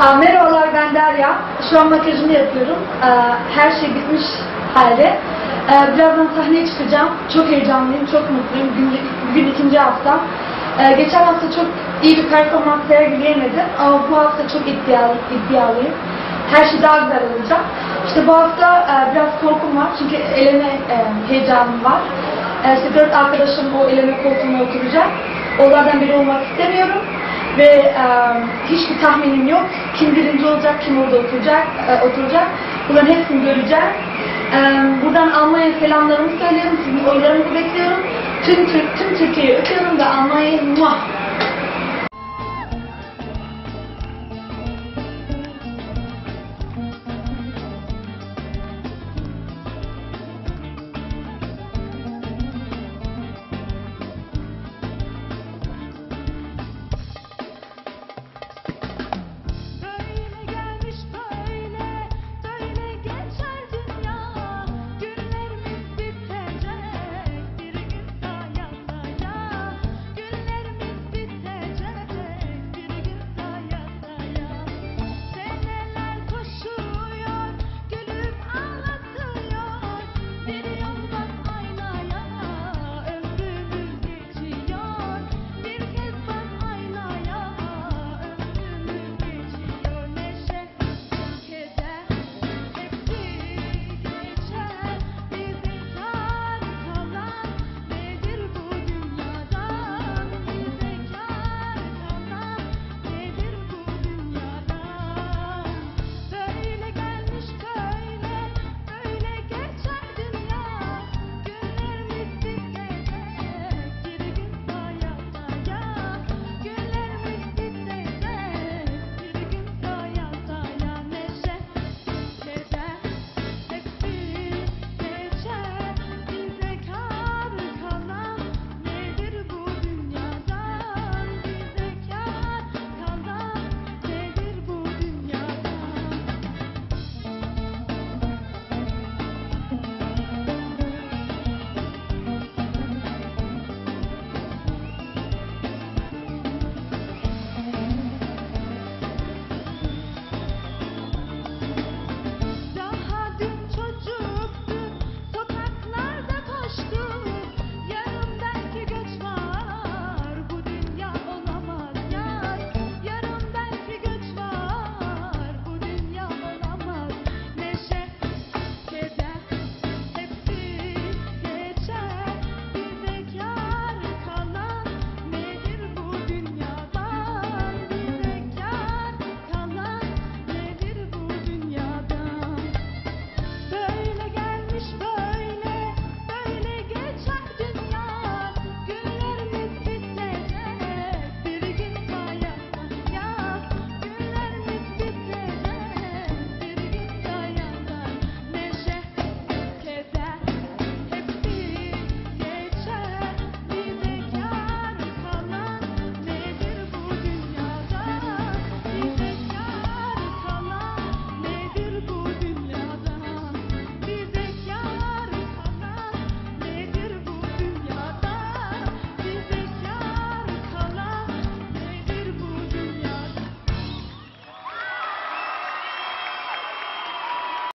Aa, merhabalar ben Derya. Şu an makyajımı yapıyorum. Aa, her şey bitmiş halde. Ee, birazdan sahneye çıkacağım. Çok heyecanlıyım, çok mutluyum. Bugün, bugün ikinci haftam. Ee, geçen hafta çok iyi bir performans sergileyemedim. Ama bu hafta çok iddialı, iddialıyım. Her şey daha güzel olacak. İşte bu hafta e, biraz korkum var. Çünkü eleme e, heyecanım var. E, işte arkadaşım o eleme koltuğuna oturacak. Onlardan biri olmak istemiyorum. Ve e, hiçbir tahminim yok. Kim birinci olacak, kim orada oturacak, e, oturacak. Bunların hepsini göreceğim. E, buradan Almanya selamlarımı söylüyorum. Sizin oylarınızı bekliyorum. Tüm, Türk, tüm Türkiye'yi öpüyorum ve Almanya'yı muah